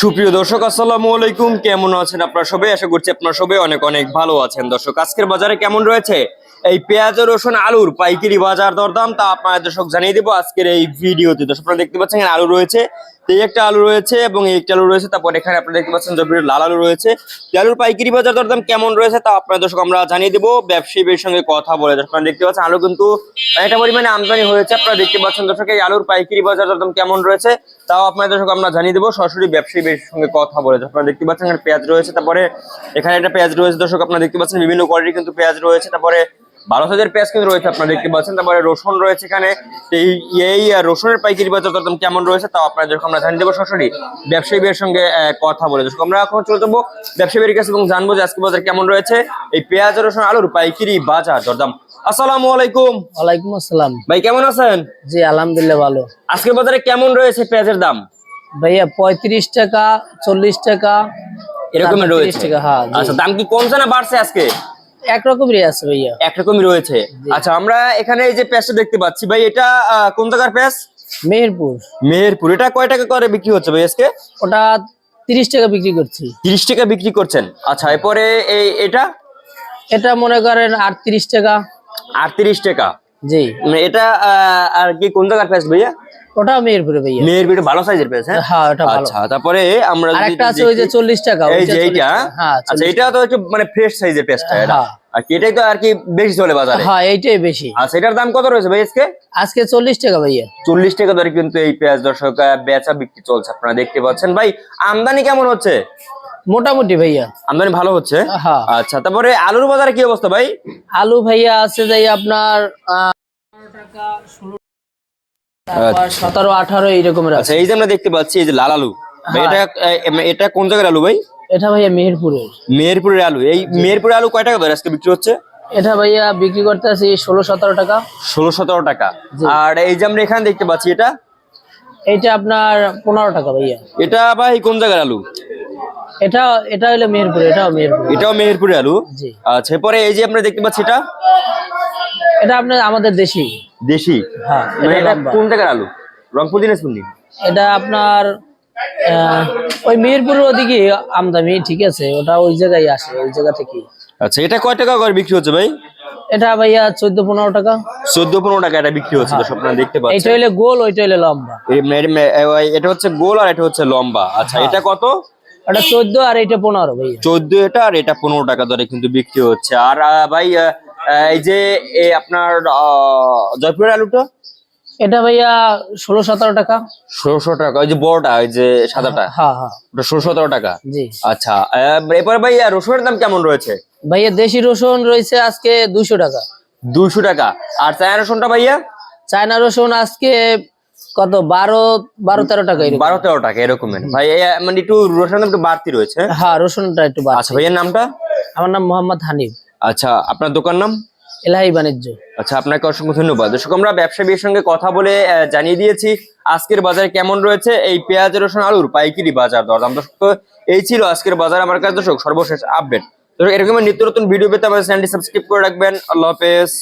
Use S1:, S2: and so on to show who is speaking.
S1: সুপ্রিয় দর্শক, আসসালামু আলাইকুম। কেমন আছেন আপনারা সবাই? আশা করছি আপনারা সবাই অনেক অনেক ভালো আছেন। দর্শক, আজকের বাজারে কেমন রয়েছে? এই পেঁয়াজ, রসুন, আলুর পাইকারি বাজার দরদাম তা আপনারা দর্শক জানিয়ে দেবো আজকের এই ভিডিওতে। দর্শক, আপনারা দেখতে পাচ্ছেন আলু রয়েছে। এই একটা আলু রয়েছে এবং এই একটা আলু রয়েছে, তারপর এখানে আপনারা দেখতে পাচ্ছেন জবির লাল আলু রয়েছে। আলুর পাইকারি বাজার দরদাম কেমন রয়েছে তা আপনাদের দর্শক আমরা জানিয়ে দেবো। ব্যবসায়ীদের সঙ্গে কথা বলে আপনারা দেখতে পাচ্ছেন আলু কিন্তু অনেকটা পরিমাণে আমদানি হয়েছে। আপনারা দেখতে পাচ্ছেন দর্শক, এই আলুর পাইকারি বাজার দরদাম কেমন রয়েছে তাও আপনাদের দর্শক আমরা জানিয়ে দেবো। সরাসরি ব্যবসায়ীদের সঙ্গে কথা বলে আপনারা দেখতে পাচ্ছেন এখানে পেঁয়াজ রয়েছে, তারপরে এখানে একটা পেঁয়াজ রয়েছে দর্শক, আপনারা দেখতে পাচ্ছেন বিভিন্ন কোয়ালিটির কিন্তু পেঁয়াজ রয়েছে। তারপরে ভালো সাইজের পেঁয়াজ কিন্তু রয়েছে আপনারা দেখতে পাচ্ছেন। তারপরে রসুন রয়েছে এখানে। এই এই রসুনের পাইকারি বাজার দরদাম কেমন রয়েছে তাও আপনারা যখন আমরা জানিয়ে দেবো। সরাসরি ব্যবসায়ীদের সঙ্গে কথা বলে দর্শক আমরা এখন চলে যাব ব্যবসায়ীদের কাছে এবং জানব যে আজকে বাজার কেমন রয়েছে। এই পেঁয়াজ রসুন আলুর পাইকারি বাজার দরদাম। আসসালামু আলাইকুম।
S2: ওয়ালাইকুম আসসালাম।
S1: ভাই কেমন আছেন?
S2: জি আলহামদুলিল্লাহ ভালো।
S1: বাজারে কেমন রয়েছে পেঁয়াজের দাম?
S2: ভাইয়া পঁয়ত্রিশ টাকা চল্লিশ টাকা 30
S1: রয়েছে।
S2: হ্যাঁ,
S1: আচ্ছা দাম কি কমছে না বাড়ছে আজকে?
S2: একরকমই আছে ভাইয়া।
S1: একরকমই রয়েছে। আচ্ছা আমরা এখানে এই যে পেঁয়াজটা দেখতে পাচ্ছি ভাই এটা কোন জায়গার পেঁয়াজ
S2: মেহেরপুর।
S1: মেহেরপুর। এটা কয় টাকা করে বিক্রি হচ্ছে ভাই আজকে?
S2: ওটা তিরিশ টাকা বিক্রি করছি।
S1: তিরিশ টাকা বিক্রি করছেন। আচ্ছা এরপরে এই এটা?
S2: এটা মনে করেন আটত্রিশ টাকা।
S1: আটত্রিশ টাকা।
S2: জি।
S1: মানে এটা আহ, আর কি কোন জায়গার পেঁয়াজ ভাইয়া?
S2: ওটা মেহেরপুরে ভাইয়া।
S1: মেহেরপুর ভালো সাইজের পেঁয়াজ হ্যাঁ?
S2: হ্যাঁ ওটা ভালো।
S1: আচ্ছা তারপরে আমরা
S2: আরেকটা আছে ওই যে চল্লিশ টাকা
S1: এই যে
S2: 40
S1: এইটা
S2: হ্যাঁ
S1: আচ্ছা এটা তো একটু মানে ফ্রেশ সাইজের পেঁয়াজটা এটা।
S2: হ্যাঁ।
S1: আর কি এটাই তো আর কি বেশি চলে বাজারে?
S2: হ্যাঁ এইটাই বেশি।
S1: আচ্ছা এটার দাম কত রয়েছে ভাই আজকে?
S2: আজকে চল্লিশ টাকা ভাইয়া।
S1: চল্লিশ টাকা দরে কিন্তু এই পেঁয়াজ দর্শক বেচা বিক্রি চলছে আপনারা দেখতে পাচ্ছেন। ভাই আমদানি কেমন হচ্ছে?
S2: মোটামুটি ভাইয়া।
S1: আমদানি ভালো হচ্ছে? আচ্ছা তারপরে আলুর বাজারে কি অবস্থা ভাই?
S2: আলু ভাইয়া আছে যাই আপনার টাকা ষোলো সতেরো আঠারো এইরকমের আছে।
S1: আচ্ছা এই যে আমরা দেখতে পাচ্ছি এই যে লাল আলু।
S2: হ্যাঁ।
S1: এটা এটা কোন জায়গার আলু ভাই?
S2: এটা ভাইয়া মেহেরপুরের।
S1: মেহেরপুরের আলু। এই মেহেরপুরের আলু কয় টাকা দরে আজকে বিক্রি হচ্ছে?
S2: এটা ভাইয়া বিক্রি করতে আছি ষোলো সতেরো টাকা।
S1: ষোলো সতেরো টাকা। আর এই যে আমরা এখানে দেখতে পাচ্ছি এটা?
S2: এইটা আপনার পনেরো টাকা ভাইয়া।
S1: এটা ভাই কোন জায়গার আলু?
S2: এটা এটা হলো মেহেরপুর এটাও মেহেরপুর।
S1: এটাও মেহেরপুরের আলু।
S2: জি।
S1: আচ্ছা এরপরে এই যে আমরা দেখতে পাচ্ছি এটা?
S2: এটা আপনার আমাদের দেশি।
S1: দেশি?
S2: হ্যাঁ
S1: মানে
S2: এটা
S1: কোন জায়গার আলু? রংপুর দিনাজপুর
S2: এটা আপনার ওই মেহেরপুরের ওদিকে আমদামি ঠিক আছে? ওটা ওই জায়গায় আসে ওই জায়গা থেকে
S1: আচ্ছা এটা কয় টাকা করে বিক্রি হচ্ছে ভাই?
S2: এটা ভাইয়া চোদ্দ পনেরো টাকা।
S1: চোদ্দ পনেরো টাকা এটা বিক্রি হচ্ছে দর্শক আপনারা দেখতে পাচ্ছেন।
S2: এটা হইলে গোল ওইটা হইলে লম্বা।
S1: এটা হচ্ছে গোল আর এটা হচ্ছে লম্বা। আচ্ছা এটা কত?
S2: এটা চোদ্দ আর এটা পনেরো ভাই
S1: চোদ্দ এটা আর এটা পনেরো টাকা দরে কিন্তু বিক্রি হচ্ছে। আর ভাই এই যে এই আপনার জয়পুরের আলুটা?
S2: এটা ভাইয়া ষোলো সতেরো টাকা।
S1: ষোলোশো টাকা ওই যে বড়টা ওই যে সাদাটা?
S2: হ্যাঁ হ্যাঁ
S1: ওটা ষোলো সতেরো টাকা?
S2: জি।
S1: আচ্ছা এরপরে ভাইয়া রসুনের দাম কেমন রয়েছে?
S2: ভাইয়া দেশি রসুন রয়েছে আজকে দুশো টাকা।
S1: দুইশো টাকা। আর চায়না রসুনটা ভাইয়া?
S2: চায়না রসুন আজকে কত? বারো বারো তেরো টাকা।
S1: বারো তেরো টাকা এরকম ভাই মানে একটু রসুন একটু বাড়তি রয়েছে।
S2: হ্যাঁ রসুনটা একটু
S1: আচ্ছা ভাইয়ের নামটা?
S2: আমার নাম মোহাম্মদ হানিফ।
S1: আচ্ছা আপনার দোকান নাম?
S2: এলাহি বাণিজ্য।
S1: আচ্ছা আপনাকে অসংখ্য ধন্যবাদ। দর্শক আমরা ব্যবসায়ীর সঙ্গে কথা বলে জানিয়ে দিয়েছি আজকের বাজারে কেমন রয়েছে। এই পেঁয়াজ রসুন আলুর পাইকারি বাজার দরদাম দর্শক তো এই ছিল আজকের বাজার আমার কাছে। দর্শক সর্বশেষ আপডেট দর্শক এরকম নিত্য নতুন ভিডিও পেতে আমাদের চ্যানেলটি সাবস্ক্রাইব করে রাখবেন। আল্লাহ হাফেজ।